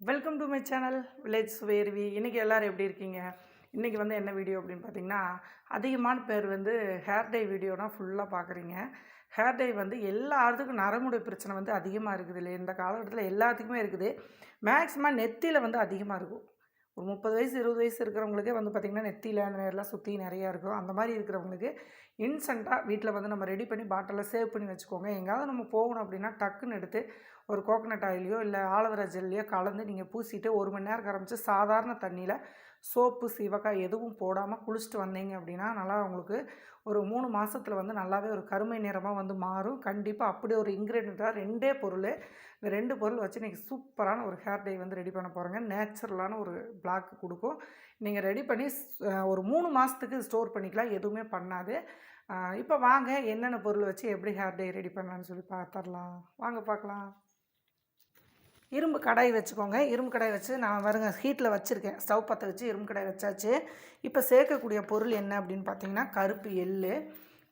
Welcome to my channel village சுவேர்வி இன்றைக்கி எல்லோரும் எப்படி இருக்கீங்க? இன்றைக்கி வந்து என்ன வீடியோ அப்படின்னு பார்த்தீங்கன்னா அதிகமான பேர் வந்து ஹேர் டை வீடியோனா ஃபுல்லாக பார்க்குறீங்க. ஹேர் டை வந்து எல்லாத்துக்கும் நரமுடை பிரச்சனை வந்து அதிகமாக இருக்குது இல்லை இந்த காலகட்டத்தில் எல்லாத்துக்குமே இருக்குது. மேக்ஸிமம் நெத்தியில் வந்து அதிகமாக இருக்கும். ஒரு முப்பது வயசு இருபது வயசு இருக்கிறவங்களுக்கே வந்து பார்த்திங்கன்னா நெத்தியில் நேரெலாம் சுற்றி நிறையா இருக்கும். அந்த மாதிரி இருக்கிறவங்களுக்கு இன்ஸ்டண்ட்டாக வீட்டில் வந்து நம்ம ரெடி பண்ணி பாட்டிலில் சேவ் பண்ணி வச்சுக்கோங்க. எங்கேயாவது நம்ம போகணும் அப்படின்னா டக்குன்னு எடுத்து ஒரு கோகனட் ஆயிலையோ இல்லை ஆலோவேரா ஜெல்லையோ கலந்து நீங்கள் பூசிட்டு ஒரு மணி நேரம் கரைச்சி சாதாரண தண்ணியில் சோப்பு சீவக்காய் எதுவும் போடாமல் குளிச்சுட்டு வந்தீங்க அப்படின்னா நல்லா உங்களுக்கு ஒரு மூணு மாதத்தில் வந்து நல்லாவே ஒரு கருமை நிறமாக வந்து மாறும். கண்டிப்பாக அப்படி ஒரு இன்க்ரீடியண்ட்டாக ரெண்டே பொருள். இந்த ரெண்டு பொருள் வச்சு நீங்கள் சூப்பரான ஒரு ஹேர் டை வந்து ரெடி பண்ண போகிறீங்க நேச்சுரலான ஒரு பிளாக் கொடுக்கும். நீங்கள் ரெடி பண்ணி ஒரு மூணு மாதத்துக்கு ஸ்டோர் பண்ணிக்கலாம். எதுவுமே பண்ணாது. இப்போ வாங்க என்னென்ன பொருள் வச்சு எப்படி ஹேர் டை ரெடி பண்ணலான்னு சொல்லி பார்த்துடலாம் வாங்க பார்க்கலாம் இரும்பு கடாய் வச்சுக்கோங்க. இரும்பு கடாய் வச்சு நான் வருங்க ஹீட்டில் வச்சுருக்கேன். ஸ்டவ் பற்ற வச்சு இரும்பு கடாய் வச்சாச்சு. இப்போ சேர்க்கக்கூடிய பொருள் என்ன அப்படின்னு பார்த்தீங்கன்னா கருப்பு எள்ளு.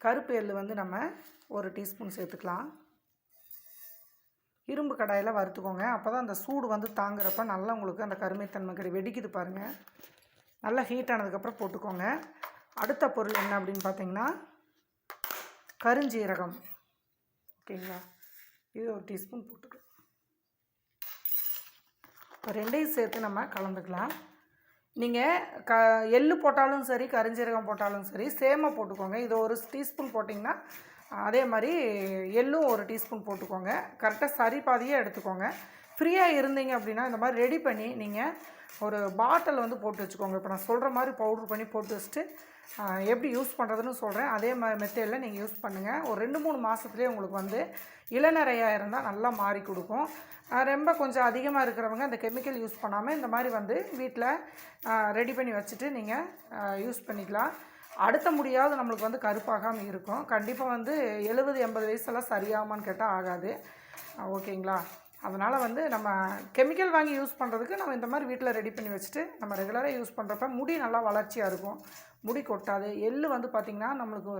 கருப்பு எள்ளு வந்து நம்ம ஒரு டீஸ்பூன் சேர்த்துக்கலாம். இரும்பு கடாயில் வறுத்துக்கோங்க. அப்போ தான் அந்த சூடு வந்து தாங்குறப்ப நல்லா உங்களுக்கு அந்த கருமைத்தன்மை கடை வெடிக்குது பாருங்கள் நல்லா ஹீட் ஆனதுக்கப்புறம் போட்டுக்கோங்க. அடுத்த பொருள் என்ன அப்படின்னு பார்த்தீங்கன்னா கருஞ்சீரகம். ஓகேங்களா? இது ஒரு டீஸ்பூன் போட்டுக்கலாம். இப்போ ரெண்டையும் சேர்த்து நம்ம கலந்துக்கலாம். நீங்கள் க எள்ளு போட்டாலும் சரி கரிஞ்சீரகம் போட்டாலும் சரி சேமாக போட்டுக்கோங்க. இது ஒரு டீஸ்பூன் போட்டிங்கன்னா அதே மாதிரி எள்ளும் ஒரு டீஸ்பூன் போட்டுக்கோங்க. கரெக்டாக சரி பாதியே எடுத்துக்கோங்க. ஃப்ரீயாக இருந்தீங்க அப்படின்னா இந்த மாதிரி ரெடி பண்ணி நீங்கள் ஒரு பாட்டில் வந்து போட்டு வச்சுக்கோங்க. இப்போ நான் சொல்கிற மாதிரி பவுட்ரு பண்ணி போட்டு வச்சுட்டு எப்படி யூஸ் பண்ணுறதுன்னு சொல்கிறேன் அதே மாதிரி மெத்தேடில் நீங்கள் யூஸ் பண்ணுங்கள் ஒரு ரெண்டு மூணு மாதத்துலேயே உங்களுக்கு வந்து இளநறையாக இருந்தால் நல்லா மாறி கொடுக்கும். ரொம்ப கொஞ்சம் அதிகமாக இருக்கிறவங்க இந்த கெமிக்கல் யூஸ் பண்ணாமல் இந்த மாதிரி வந்து வீட்டில் ரெடி பண்ணி வச்சுட்டு நீங்கள் யூஸ் பண்ணிக்கலாம். அடுத்த முடியாவது நம்மளுக்கு வந்து கருப்பாகாமல் இருக்கும். கண்டிப்பாக வந்து எழுபது எண்பது வயசெல்லாம் சரியாகுமான்னு கேட்டால் ஆகாது. ஓகேங்களா? அதனால் வந்து நம்ம கெமிக்கல் வாங்கி யூஸ் பண்ணுறதுக்கு நம்ம இந்த மாதிரி வீட்டில் ரெடி பண்ணி வச்சுட்டு நம்ம ரெகுலராக யூஸ் பண்ணுறப்ப முடி நல்லா வளர்ச்சியாக இருக்கும். முடி கொட்டாது. எள்ளு வந்து பார்த்திங்கன்னா நம்மளுக்கு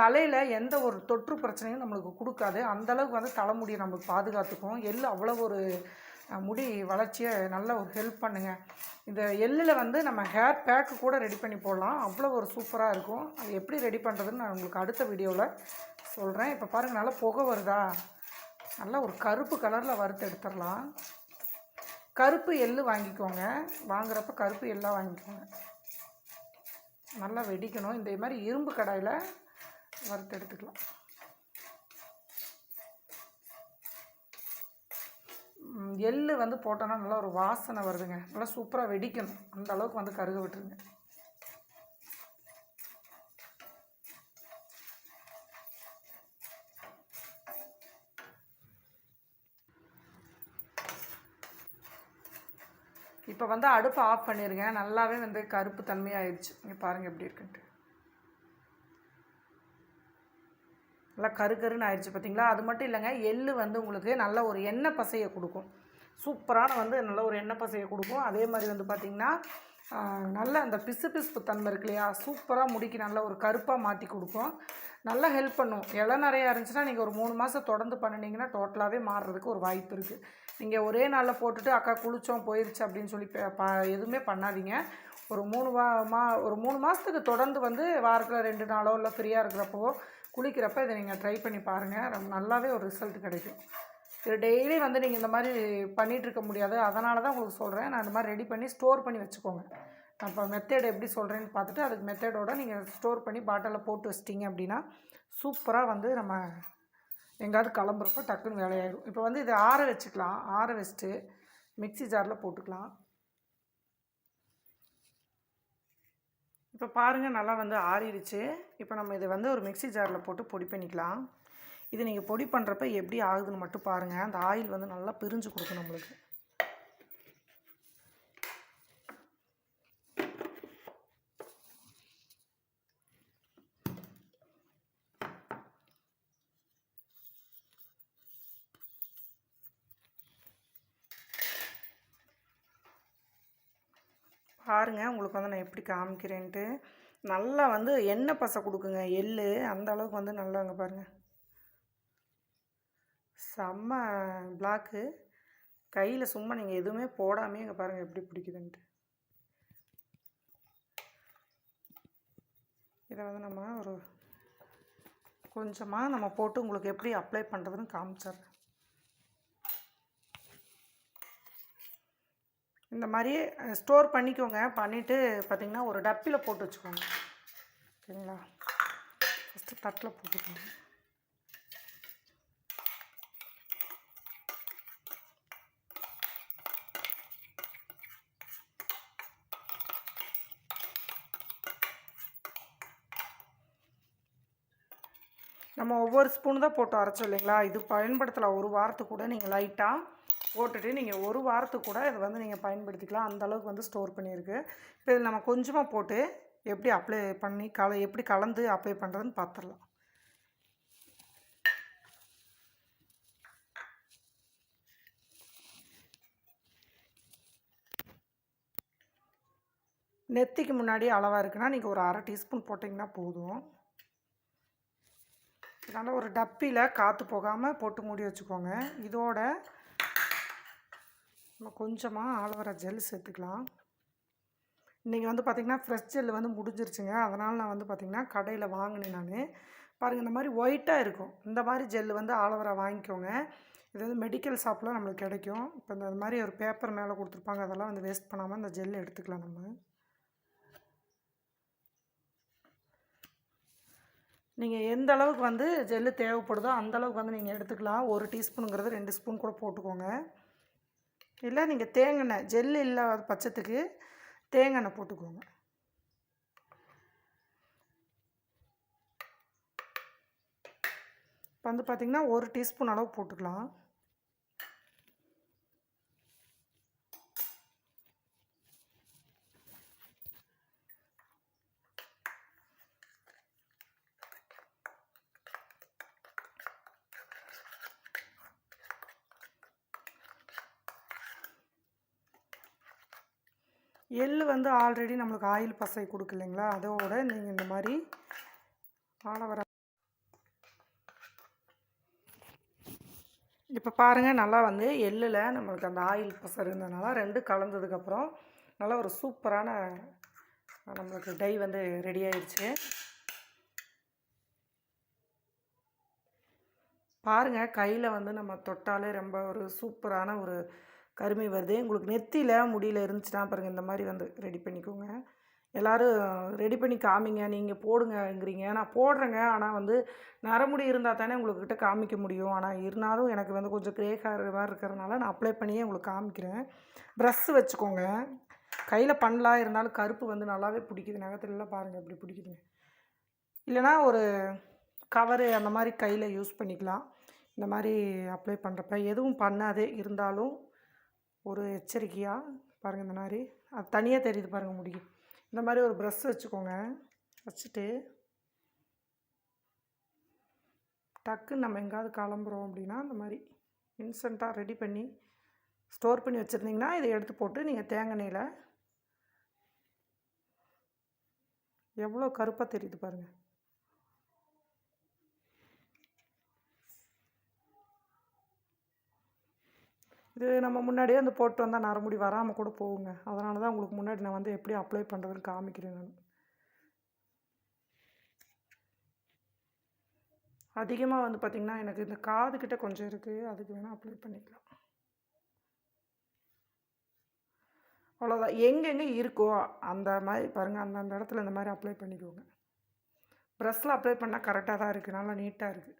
தலையில் எந்த ஒரு தொற்று பிரச்சனையும் நம்மளுக்கு கொடுக்காது. அந்தளவுக்கு வந்து தலைமுடியை நம்மளுக்கு பாதுகாத்துக்கும் எள்ளு அவ்வளோ ஒரு முடி வளர்ச்சியை நல்ல ஒரு ஹெல்ப் பண்ணுங்கள் இந்த எள்ளில் வந்து நம்ம ஹேர் பேக்கு கூட ரெடி பண்ணி போடலாம். அவ்வளோ ஒரு சூப்பராக இருக்கும். அது எப்படி ரெடி பண்ணுறதுன்னு நான் உங்களுக்கு அடுத்த வீடியோவில் சொல்கிறேன் இப்போ பாருங்கள் நல்லா புகை வருதா? நல்லா ஒரு கருப்பு கலரில் வறுத்து எடுத்துடலாம். கருப்பு எள் வாங்கிக்கோங்க. வாங்குறப்ப கருப்பு எள்ளாக வாங்கிக்கோங்க. நல்லா வெடிக்கணும். இந்த மாதிரி இரும்பு கடாயில் வறுத்து எடுத்துக்கலாம். எள் வந்து போட்டோன்னா நல்லா ஒரு வாசனை வருதுங்க. நல்லா சூப்பராக வெடிக்கணும். அந்த அளவுக்கு வந்து கருக விட்டுருங்க. இப்போ வந்து அடுப்பை ஆஃப் பண்ணிடுங்க நல்லாவே வந்து கருப்பு தன்மையாகிடுச்சு இங்கே பாருங்கள் எப்படி இருக்குன்ட்டு. நல்லா கரு கருன்னு ஆயிடுச்சு பார்த்தீங்களா அது மட்டும் இல்லைங்க எள்ளு வந்து உங்களுக்கு நல்ல ஒரு எண்ணெய் பசையை கொடுக்கும். சூப்பரான வந்து நல்ல ஒரு எண்ணெய் பசையை கொடுக்கும். அதே மாதிரி வந்து பார்த்திங்கன்னா நல்ல அந்த பிசு பிசுப்பு தன்மை இருக்கு இல்லையா? சூப்பராக முடிக்கு நல்ல ஒரு கருப்பாக மாற்றி கொடுக்கும். நல்லா ஹெல்ப் பண்ணும். இலை நிறையா இருந்துச்சுன்னா நீங்கள் ஒரு மூணு மாதம் தொடர்ந்து பண்ணினீங்கன்னா டோட்டலாகவே மாறுறதுக்கு ஒரு வாய்ப்பு இருக்குது நீங்கள் ஒரே நாளில் போட்டுட்டு அக்கா குளித்தோம் போயிருச்சு அப்படின்னு சொல்லி ப- எதுவுமே பண்ணாதீங்க. ஒரு மூணு வா மா ஒரு மூணு மாதத்துக்கு தொடர்ந்து வந்து வாரத்தில் ரெண்டு நாளோ இல்லை ஃப்ரீயாக இருக்கிறப்போ குளிக்கிறப்ப இதை நீங்கள் ட்ரை பண்ணி பாருங்கள் ரொம்ப நல்லாவே ஒரு ரிசல்ட் கிடைக்கும். இது டெய்லி வந்து நீங்கள் இந்த மாதிரி பண்ணிகிட்டு இருக்க முடியாது. அதனால தான் உங்களுக்கு சொல்கிறேன் நான் இந்த மாதிரி ரெடி பண்ணி ஸ்டோர் பண்ணி வச்சுக்கோங்க. நான் இப்போ மெத்தேட் எப்படி சொல்கிறேன்னு பார்த்துட்டு அதுக்கு மெத்தேடோடு நீங்கள் ஸ்டோர் பண்ணி பாட்டிலில் போட்டு வச்சிட்டிங்க அப்படின்னா சூப்பராக வந்து நம்ம எங்கேயாவது கிளம்புறப்போ டக்குன்னு வேலையாயிடும் இப்போ வந்து இதை ஆற வச்சுக்கலாம். ஆற வச்சுட்டு மிக்ஸி ஜாரில் போட்டுக்கலாம். இப்போ பாருங்கள் நல்லா வந்து ஆறிடுச்சு. இப்போ நம்ம இதை வந்து ஒரு மிக்ஸி ஜாரில் போட்டு பொடி பண்ணிக்கலாம். இது நீங்கள் பொடி பண்ணுறப்ப எப்படி ஆகுதுன்னு மட்டும் பாருங்கள் அந்த ஆயில் வந்து நல்லா பிரிஞ்சு கொடுக்கும் நம்மளுக்கு. பாருங்கள் உங்களுக்கு வந்து நான் எப்படி காமிக்கிறேன்ட்டு. நல்லா வந்து எண்ணெய் பசை கொடுக்குங்க எள்ளு. அந்த அளவுக்கு வந்து நல்லா அங்கே பாருங்கள் செம்ம பிளாக்கு கையில் சும்மா நீங்கள் எதுவுமே போடாமே இங்கே பாருங்கள் எப்படி பிடிக்குதுன்ட்டு. இதை வந்து நம்ம ஒரு கொஞ்சமாக நம்ம போட்டு உங்களுக்கு எப்படி அப்ளை பண்ணுறதுன்னு காமிச்சிட்றேன். இந்த மாதிரி ஸ்டோர் பண்ணிக்கோங்க. பண்ணிவிட்டு பார்த்தீங்கன்னா ஒரு டப்பியில் போட்டு வச்சுக்கோங்க. சரிங்களா? ஃபஸ்ட்டு தட்டில் போட்டுக்கோங்க. நம்ம ஒவ்வொரு ஸ்பூன் தான் போட்டு அரைச்சோம் இல்லைங்களா? இது பயன்படுத்தலாம். ஒரு வாரத்துக்கு கூட நீங்கள் லைட்டாக போட்டுட்டு நீங்கள் ஒரு வாரத்துக்கு கூட இதை வந்து நீங்கள் பயன்படுத்திக்கலாம். அந்த அளவுக்கு வந்து ஸ்டோர் பண்ணியிருக்கு. இப்போ இதில் நம்ம கொஞ்சமாக போட்டு எப்படி அப்ளை பண்ணி கல எப்படி கலந்து அப்ளை பண்ணுறதுன்னு பார்த்துடலாம் நெத்திக்கு முன்னாடி அளவாக இருக்குன்னா நீங்கள் ஒரு அரை டீஸ்பூன் போட்டிங்கன்னா போதும். இதனால் ஒரு டப்பியில் காற்று போகாமல் போட்டு மூடி வச்சுக்கோங்க. இதோட நம்ம கொஞ்சமாக ஆலோவேரா ஜெல் சேர்த்துக்கலாம். இன்றைக்கி வந்து பார்த்திங்கன்னா ஃப்ரெஷ் ஜெல் வந்து முடிஞ்சிருச்சுங்க. அதனால் நான் வந்து பார்த்திங்கன்னா கடையில் வாங்கினேன் நான். பாருங்கள் இந்த மாதிரி ஒயிட்டாக இருக்கும். இந்த மாதிரி ஜெல் வந்து ஆலோவேரா வாங்கிக்கோங்க. இது வந்து மெடிக்கல் ஷாப்பில் நம்மளுக்கு கிடைக்கும். இப்போ இந்த மாதிரி ஒரு பேப்பர் மேலே கொடுத்துருப்பாங்க. அதெல்லாம் வந்து வேஸ்ட் பண்ணாமல் இந்த ஜெல் எடுத்துக்கலாம் நம்ம. நீங்கள் எந்த அளவுக்கு வந்து ஜெல்லு தேவைப்படுதோ அந்த அளவுக்கு வந்து நீங்கள் எடுத்துக்கலாம். ஒரு டீஸ்பூனுங்கிறது ரெண்டு ஸ்பூன் கூட போட்டுக்கோங்க. இல்லை நீங்கள் தேங்காய் ஜெல் இல்லாத பட்சத்துக்கு தேங்காய் போட்டுக்கோங்க. இப்போ வந்து பார்த்திங்கன்னா ஒரு டீஸ்பூன் அளவு போட்டுக்கலாம். எள் வந்து ஆல்ரெடி நம்மளுக்கு ஆயில் பசை கொடுக்கு இல்லைங்களா அதோட நீங்கள் இந்த மாதிரி ஆலவர இப்போ பாருங்கள் நல்லா வந்து எள்ளில் நம்மளுக்கு அந்த ஆயில் பசை இருந்ததுனால ரெண்டு கலந்ததுக்கப்புறம் நல்லா ஒரு சூப்பரான நம்மளுக்கு டை வந்து ரெடி ஆயிடுச்சு. பாருங்கள் கையில் வந்து நம்ம தொட்டாலே ரொம்ப ஒரு சூப்பரான ஒரு கருமை வருது. உங்களுக்கு நெத்தியில் முடியல இருந்துச்சுன்னா பாருங்கள் இந்த மாதிரி வந்து ரெடி பண்ணிக்கோங்க. எல்லோரும் ரெடி பண்ணி காமிங்க. நீங்கள் போடுங்கங்கிறீங்க. நான் போடுறேங்க. ஆனால் வந்து நரமுடி இருந்தால் தானே உங்கள்கிட்ட காமிக்க முடியும். ஆனால் இருந்தாலும் எனக்கு வந்து கொஞ்சம் கிரே ஹேர் மாதிரி இருக்கிறதுனால நான் அப்ளை பண்ணியே உங்களுக்கு காமிக்கிறேன். ப்ரெஷ் வச்சுக்கோங்க. கையில் பண்ணலாம் இருந்தாலும் கருப்பு வந்து நல்லாவே பிடிக்குது. நகத்துலலாம் பாருங்கள் அப்படி பிடிக்குதுங்க. இல்லைனா ஒரு கவரு அந்த மாதிரி கையில் யூஸ் பண்ணிக்கலாம். இந்த மாதிரி அப்ளை பண்ணுறப்ப எதுவும் பண்ணாதே இருந்தாலும் ஒரு எச்சரிக்கையாக பாருங்கள் இந்த மாதிரி. அது தனியாக தெரியுது பாருங்கள் முடியும் இந்த மாதிரி ஒரு ப்ரெஷ் வச்சுக்கோங்க. வச்சுட்டு டக்குன்னு நம்ம எங்கேயாவது கிளம்புறோம் அப்படின்னா இந்த மாதிரி இன்ஸ்டண்ட்டாக ரெடி பண்ணி ஸ்டோர் பண்ணி வச்சுருந்தீங்கன்னா இதை எடுத்து போட்டு நீங்கள் தேங்காய் எவ்வளோ கருப்பாக தெரியுது பாருங்கள் இது நம்ம முன்னாடியே வந்து போட்டு வந்தால் நரமுடி வராமல் கூட போகுங்க. அதனால தான் உங்களுக்கு முன்னாடி நான் வந்து எப்படி அப்ளை பண்ணுறதுன்னு காமிக்கிறேன் நான். அதிகமாக வந்து பார்த்திங்கன்னா எனக்கு இந்த காதுக்கிட்ட கொஞ்சம் இருக்குது அதுக்கு வேணால் அப்ளை பண்ணிக்கலாம். அவ்வளோதான் எங்கெங்கே இருக்கோ அந்த மாதிரி பாருங்கள் அந்தந்த இடத்துல இந்த மாதிரி அப்ளை பண்ணிக்கோங்க. ப்ரெஸ்ஸில் அப்ளை பண்ணால் கரெக்டாக தான் இருக்குது நல்லா நீட்டாக இருக்குது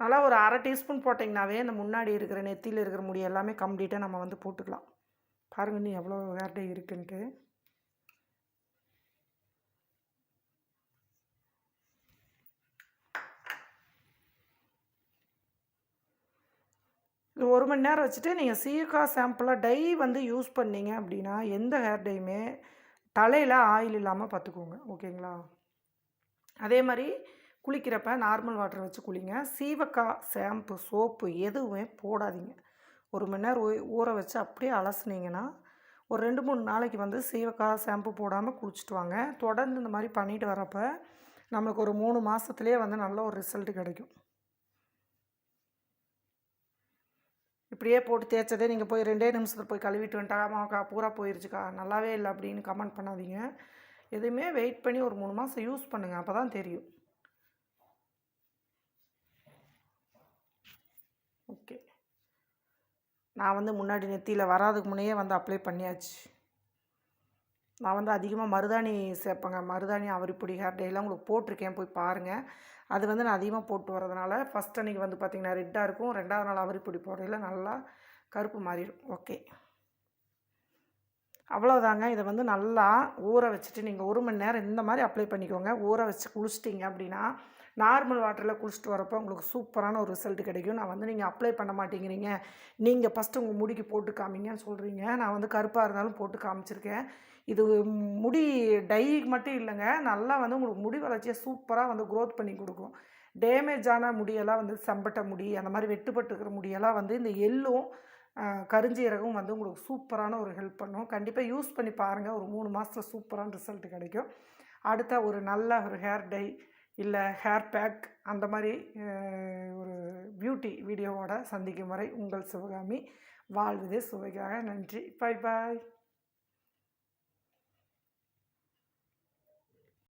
நல்லா ஒரு அரை டீஸ்பூன் போட்டிங்கனாவே இந்த முன்னாடி இருக்கிற நெத்தியில் இருக்கிற முடி எல்லாமே கம்ப்ளீட்டாக நம்ம வந்து போட்டுக்கலாம். பாருங்கள் நீ எவ்வளோ வேர்டே இருக்குன்ட்டு. ஒரு மணி நேரம் வச்சுட்டு நீங்கள் சீக்கா சாம்பிளாக டை வந்து யூஸ் பண்ணீங்க அப்படின்னா எந்த ஹேர் டையுமே தலையில் ஆயில் இல்லாமல் பார்த்துக்கோங்க. ஓகேங்களா? அதே மாதிரி குளிக்கிறப்ப நார்மல் வாட்டர் வச்சு குளிங்க. சீவக்காய் ஷாம்பு சோப்பு எதுவுமே போடாதீங்க. ஒரு மணி நேரம் ஊற வச்சு அப்படியே அலசுனீங்கன்னா ஒரு ரெண்டு மூணு நாளைக்கு வந்து சீவக்காய் ஷாம்பு போடாமல் குளிச்சுட்டு வாங்க. தொடர்ந்து இந்த மாதிரி பண்ணிட்டு வரப்ப நம்மளுக்கு ஒரு மூணு மாதத்துலேயே வந்து நல்ல ஒரு ரிசல்ட் கிடைக்கும். இப்படியே போட்டு தேய்ச்சதே நீங்கள் போய் ரெண்டே நிமிஷத்தில் போய் கழுவிட்டு வந்துட்டாமாக்கா பூரா போயிருச்சுக்கா நல்லாவே இல்லை அப்படின்னு கமெண்ட் பண்ணாதீங்க. எதுவுமே வெயிட் பண்ணி ஒரு மூணு மாதம் யூஸ் பண்ணுங்கள் அப்போ தான் தெரியும். ஓகே. நான் வந்து முன்னாடி நெத்தியில் வராதுக்கு முன்னையே வந்து அப்ளை பண்ணியாச்சு. நான் வந்து அதிகமாக மருதாணி சேர்ப்பேங்க. மருதாணி அவரிப்பொடி ஹேர் டேலாம் உங்களுக்கு போட்டிருக்கேன். போய் பாருங்கள் அது வந்து நான் அதிகமாக போட்டு வரதுனால ஃபஸ்ட் அன்றைக்கி வந்து பார்த்திங்கன்னா ரெட்டாக இருக்கும். ரெண்டாவது நாள் அவரிப்பொடி போடுறதுல நல்லா கருப்பு மாறிடும். ஓகே. அவ்வளோதாங்க இதை வந்து நல்லா ஊற வச்சுட்டு நீங்கள் ஒரு மணி நேரம் இந்த மாதிரி அப்ளை பண்ணிக்கோங்க. ஊற வச்சு குளிச்சிட்டிங்க அப்படின்னா நார்மல் வாட்டரில் குளிச்சுட்டு வரப்போ உங்களுக்கு சூப்பரான ஒரு ரிசல்ட் கிடைக்கும். நான் வந்து நீங்கள் அப்ளை பண்ண மாட்டேங்கிறீங்க. நீங்கள் ஃபஸ்ட்டு உங்கள் முடிக்கு போட்டு காமிங்கன்னு சொல்கிறீங்க நான் வந்து கருப்பாக இருந்தாலும் போட்டு காமிச்சிருக்கேன். இது முடி டை மட்டும் இல்லைங்க. நல்லா வந்து உங்களுக்கு முடி வளர்ச்சியை சூப்பராக வந்து க்ரோத் பண்ணி கொடுக்கும். டேமேஜான முடியெல்லாம் வந்து செம்பட்ட முடி அந்த மாதிரி வெட்டுப்பட்டு இருக்கிற முடியெல்லாம் வந்து இந்த எள்ளும் கருஞ்சீரகம் வந்து உங்களுக்கு சூப்பரான ஒரு ஹெல்ப் பண்ணும். கண்டிப்பாக யூஸ் பண்ணி பாருங்கள் ஒரு மூணு மாதத்தில் சூப்பரான ரிசல்ட் கிடைக்கும். அடுத்த ஒரு நல்ல ஒரு ஹேர் டை இல்லை ஹேர் பேக் அந்த மாதிரி ஒரு பியூட்டி வீடியோவோட சந்திக்கும் வரை உங்கள் சிவகாமி வாழ்வதே சுவைக்காக. நன்றி. பாய் பாய்